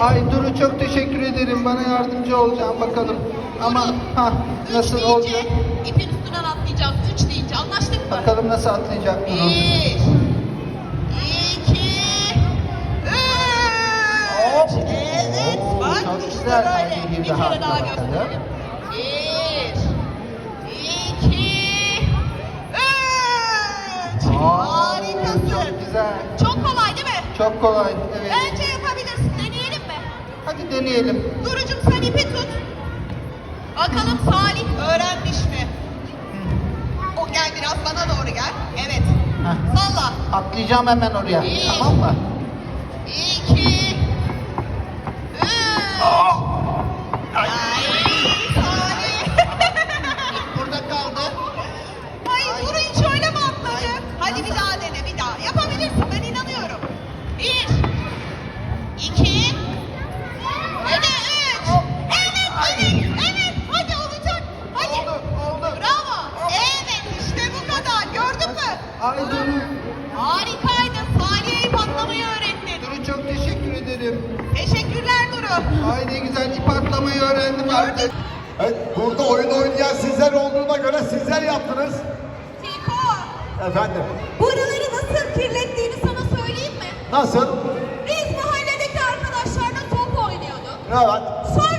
Ay Duru çok teşekkür ederim. Bana yardımcı olacağım bakalım. Ama ha nasıl Üç olacak? deyince ipin üstünden atlayacağız. Üç deyince anlaştık mı? Bakalım nasıl atlayacak Duru. Bir, iki, Hop. üç. Evet, Oo, bak çok işte güzel. böyle. Bir Bir daha kere daha gösterelim. Bir, iki, üç. Aa, Harikasın. Çok güzel. Çok kolay değil mi? Çok kolay. Evet. Bence deneyelim. Durucum sen ipi tut. Bakalım Salih öğrenmiş mi? O gel biraz bana doğru gel. Evet. Heh. Salla. Atlayacağım hemen oraya. Bir. Tamam mı? Gördün mü? Ay Duru. Harikaydın. Salih'e patlamayı öğrettin. Duru çok teşekkür ederim. Teşekkürler Duru. Ay ne güzel ip atlamayı öğrendim artık. Evet, burada oyun oynayan sizler olduğuna göre sizler yaptınız. Fiko. Efendim, Buraları nasıl kirlettiğini sana söyleyeyim mi? nasıl? Biz mahalledeki arkadaşlarla top oynuyorduk. Evet. Sonra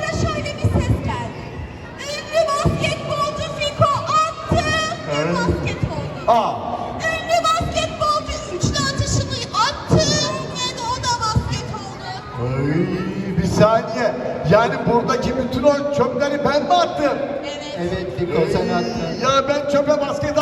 saniye. Yani buradaki bütün o çöpleri ben mi attım? Evet. Evet Fiko sen attın. Ya ben çöpe basket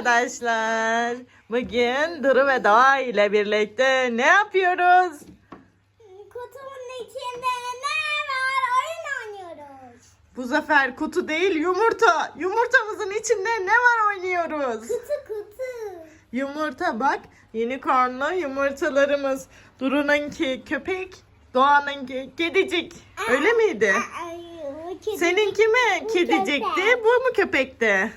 arkadaşlar. Bugün Duru ve Doğa ile birlikte ne yapıyoruz? Kutunun içinde ne var? Oyun oynuyoruz. Bu sefer kutu değil yumurta. Yumurtamızın içinde ne var oynuyoruz? Kutu kutu. Yumurta bak. Unicornlu yumurtalarımız. Duru'nunki köpek, Doğan'ınki kedicik. Öyle miydi? Ay, o kedi- Seninki mi kedicikti, bu mu köpekti?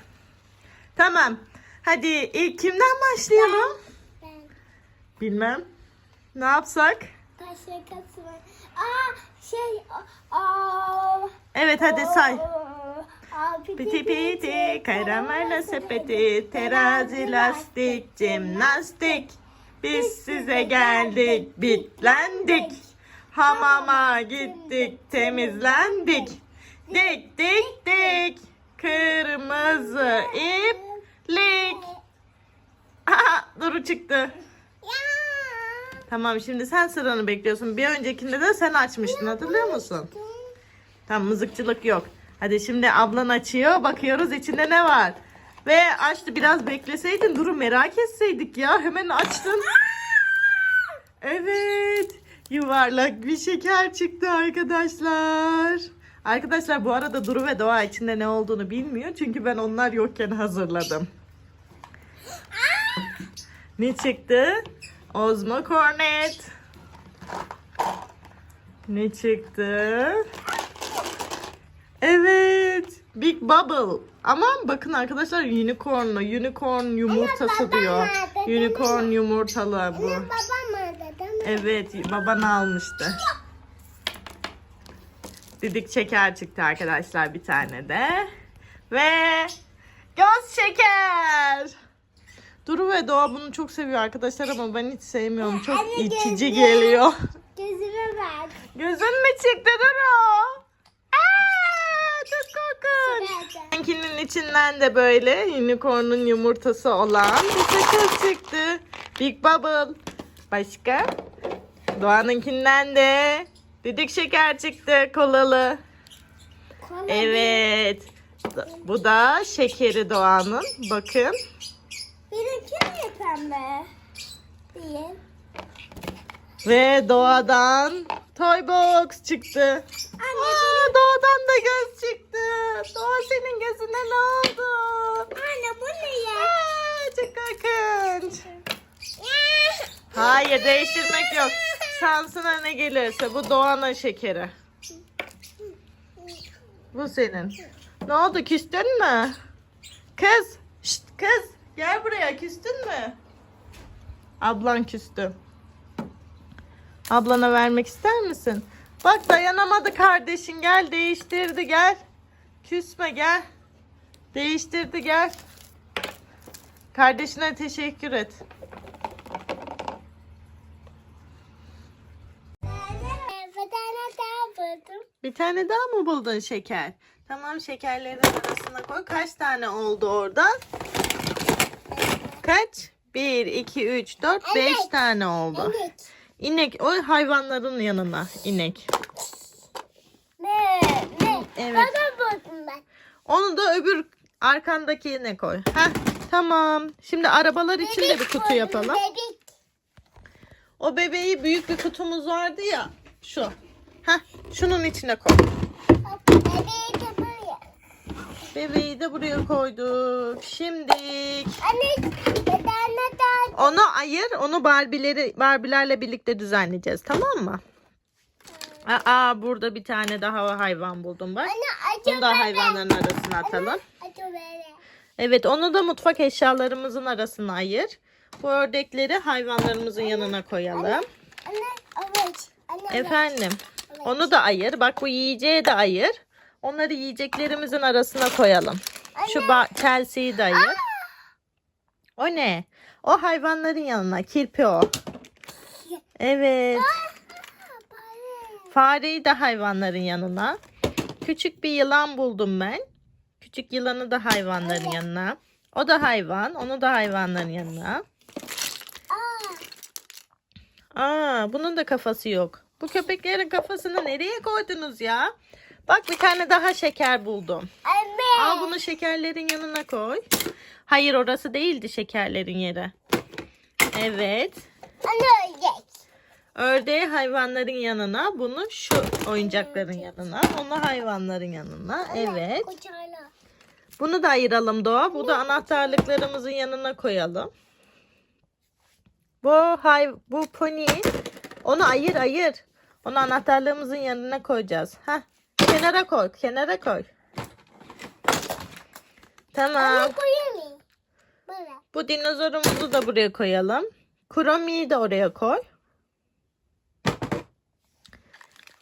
Tamam. Hadi ilk kimden başlayalım? Ben Bilmem. Ne yapsak? taş şakası var. Aa şey. Aa, Evet hadi say. Aa, Piti piti, karamela sepeti, terazi lastik, jimnastik. Biz size geldik, bitlendik. Hamama gittik, temizlendik. Dik dik dik, kırmızı iplik. Aha, Duru çıktı. Tamam şimdi sen sıranı bekliyorsun. Bir öncekinde de sen açmıştın hatırlıyor musun? Tamam mızıkçılık yok. Hadi şimdi ablan açıyor. Bakıyoruz içinde ne var. Ve açtı biraz bekleseydin Duru merak etseydik ya. Hemen açtın. Evet. Yuvarlak bir şeker çıktı arkadaşlar. Arkadaşlar bu arada Duru ve Doğa içinde ne olduğunu bilmiyor. Çünkü ben onlar yokken hazırladım. Ne çıktı? Ozmo Cornet. Ne çıktı? Evet. Big Bubble. Ama bakın arkadaşlar unicornlu. Unicorn yumurtası diyor. Unicorn yumurtalı bu. Evet baban almıştı. Didik şeker çıktı arkadaşlar bir tane de. Ve göz şeker. Duru ve Doğa bunu çok seviyor arkadaşlar ama ben hiç sevmiyorum. Çok Anne, itici gözüm. geliyor. Gözüme bak. Gözün mü çıktı Duru? Aa, çok korkunç. Seninkinin içinden de böyle unicorn'un yumurtası olan bir sakız çıktı. Big Bubble. Başka? Doğan'ınkinden de didik şeker çıktı kolalı. Kola Evet. Bu da şekeri Doğan'ın. Bakın. Benimki niye pembe? Değil. Ve Doğa'dan Toy Box çıktı. Aa, Doğa'dan da göz çıktı. Doğa senin gözüne ne oldu? Anne bu ne ya? Aa, çok korkunç. Hayır değiştirmek yok. Şansına ne gelirse bu Doğan'ın şekeri. Bu senin. Ne oldu küstün mü? Kız. Şşt, kız. Gel buraya küstün mü? Ablan küstü. Ablana vermek ister misin? Bak dayanamadı kardeşin gel değiştirdi gel. Küsme gel. Değiştirdi gel. Kardeşine teşekkür et. Buldum. Bir tane daha mı buldun şeker? Tamam şekerlerin arasına koy. Kaç tane oldu orada? Kaç? 1, 2, 3, 4, 5 Evet. tane oldu. Evet. İnek o hayvanların yanına inek. Ne? Ne? Evet. Baba buldum ben. Onu da öbür arkandakine koy. Heh, tamam. Şimdi arabalar için de bir kutu yapalım. O bebeği büyük bir kutumuz vardı ya. Şu. Heh, şunun içine koy. Bebeği de buraya. Bebeği de buraya koyduk. Şimdi Anne tane daha. onu ayır. Onu Barbie'leri Barbie'lerle birlikte düzenleyeceğiz. Tamam mı? Aa burada bir tane daha hayvan buldum bak. Anne acı Bunu da hayvanların arasına atalım. Acı bebe. Evet onu da mutfak eşyalarımızın arasına ayır. Bu ördekleri hayvanlarımızın yanına koyalım. Anne evet. Anne evet. Efendim. Onu da ayır. Bak bu yiyeceği de ayır. Onları yiyeceklerimizin arasına koyalım. Şu ba- Chelsea'yi de ayır. O ne? O hayvanların yanına. Kirpi o. Evet. Fareyi de hayvanların yanına. Küçük bir yılan buldum ben. Küçük yılanı da hayvanların yanına. O da hayvan. Onu da hayvanların yanına. Aa, bunun da kafası yok. Bu köpeklerin kafasını nereye koydunuz ya? Bak bir tane daha şeker buldum. Anne. Al bunu şekerlerin yanına koy. Hayır orası değildi şekerlerin yeri. Evet. Anne yiyecek. Ördeği hayvanların yanına, bunu şu oyuncakların yanına, onu hayvanların yanına. Evet. Bunu da ayıralım Doğa. Bu da anahtarlıklarımızın yanına koyalım. Bu hay bu pony onu ayır ayır. Onu anahtarlığımızın yanına koyacağız. Heh. Kenara koy, kenara koy. Tamam. Anne. Bu dinozorumuzu da buraya koyalım. Kuromi'yi de oraya koy.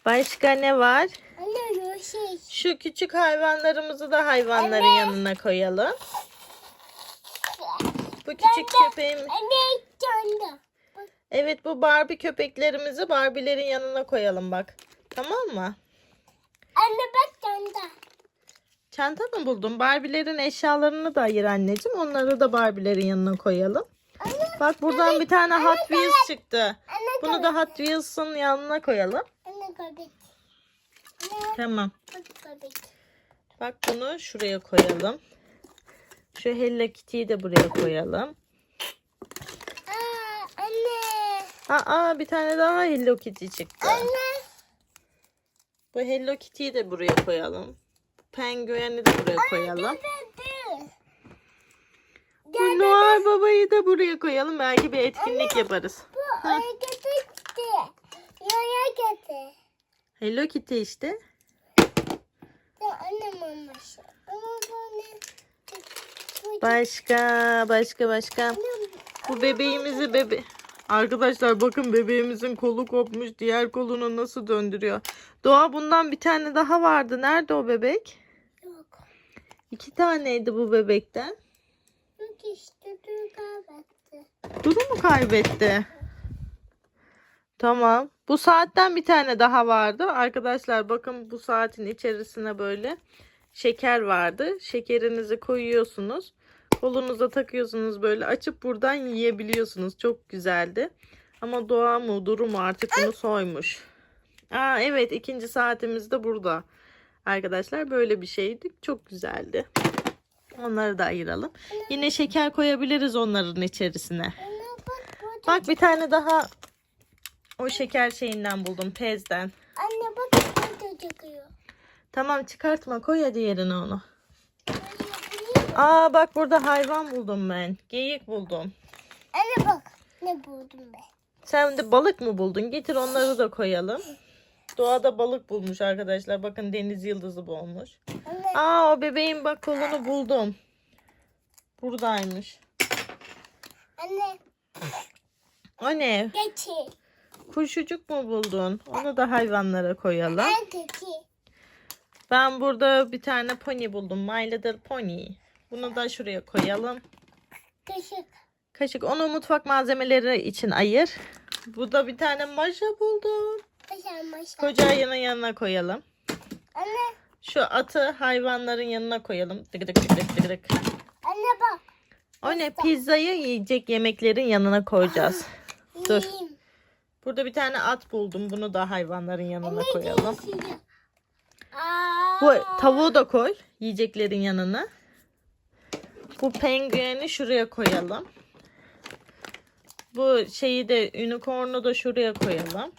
Başka ne var? Anne şey. Şu küçük hayvanlarımızı da hayvanların yanına koyalım. Bu küçük köpeğim. Anne. Evet bu Barbie köpeklerimizi Barbie'lerin yanına koyalım bak. Tamam mı? Anne bak canlı. Çanta mı buldun? Barbie'lerin eşyalarını da ayır anneciğim. Onları da Barbie'lerin yanına koyalım. Bak buradan bir tane Hot Wheels çıktı. Anne Bunu da Hot Wheels'ın yanına koyalım. Anne köpek. Anne Tamam. köpek. Bak bunu şuraya koyalım. Şu Hello Kitty'yi de buraya koyalım. Aa anne. Aa bir tane daha Hello Kitty çıktı. Anne. Bu Hello Kitty'yi de buraya koyalım. Penguen'i de buraya koyalım. Bebe. Bu Noel Baba'yı da buraya koyalım. Belki bir etkinlik yaparız. Bu etti. Yaya gitti. Hello Kitty işte. Anne Başka, başka, başka. Bu bebeğimizi bebe... Arkadaşlar bakın bebeğimizin kolu kopmuş. Diğer kolunu nasıl döndürüyor. Doğa bundan bir tane daha vardı. Nerede o bebek? Yok. İki taneydi bu bebekten. Yok işte dur kaybetti. Dudu mu kaybetti? Tamam. Bu saatten bir tane daha vardı. Arkadaşlar bakın bu saatin içerisine böyle şeker vardı. Şekerinizi koyuyorsunuz. Kolunuza takıyorsunuz böyle açıp buradan yiyebiliyorsunuz. Çok güzeldi. Ama doğa mı duru mu artık bunu soymuş. Aa evet ikinci saatimiz de burada. Arkadaşlar böyle bir şeydi. Çok güzeldi. Onları da ayıralım. Yine şeker koyabiliriz onların içerisine. Bak bir tane daha o şeker şeyinden buldum pezden. Anne bak burada çıkıyor. Tamam çıkartma koy hadi yerine onu. Aa bak burada hayvan buldum ben. Geyik buldum. Anne bak ne buldum ben. Sen de balık mı buldun? Getir onları da koyalım. Doğada balık bulmuş arkadaşlar. Bakın deniz yıldızı bulmuş. Anne Aa o bebeğin bak kolunu buldum. Buradaymış. anne O ne? geçi. Kuşucuk mu buldun? Onu da hayvanlara koyalım. En kötü. Ben burada bir tane pony buldum. My Little Pony. Bunu da şuraya koyalım. Kaşık. Kaşık. Onu mutfak malzemeleri için ayır. Burada bir tane maşa buldum. Kaşık maşa. Koca ayının yanına koyalım. Anne Şu atı hayvanların yanına koyalım. Dık dık dık dık dık anne bak. O ne? Pizzayı yiyecek yemeklerin yanına koyacağız. Dur. Yiyeyim. Burada bir tane at buldum. Bunu da hayvanların yanına koyalım. Bu tavuğu da koy yiyeceklerin yanına. Bu pengueni şuraya koyalım. Bu şeyi de unicorn'u da şuraya koyalım.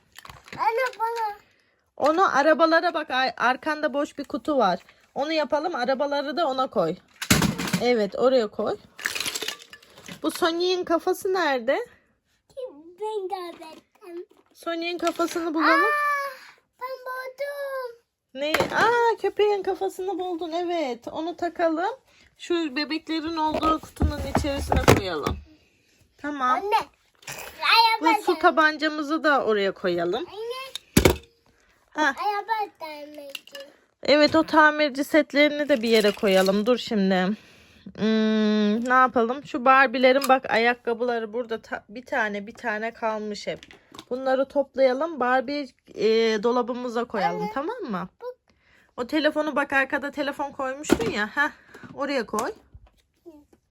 Anne bana. Onu arabalara bak ar- arkanda boş bir kutu var. Onu yapalım arabaları da ona koy. Evet oraya koy. Bu Sony'in kafası nerede? Ben de öğrettim. Sony'in kafasını bulalım. Aa, ben buldum. Ne? Aa köpeğin kafasını buldun evet. Onu takalım. Şu bebeklerin olduğu kutunun içerisine koyalım. Tamam. Anne. Bu su tabancamızı da oraya koyalım. Anne. Ha, evet o tamirci setlerini de bir yere koyalım. Dur şimdi. Hmm, ne yapalım? Şu Barbie'lerin bak ayakkabıları burada ta- bir tane bir tane kalmış hep. Bunları toplayalım. Barbie e, dolabımıza koyalım tamam mı? O telefonu bak arkada telefon koymuştun ya. Heh, oraya koy.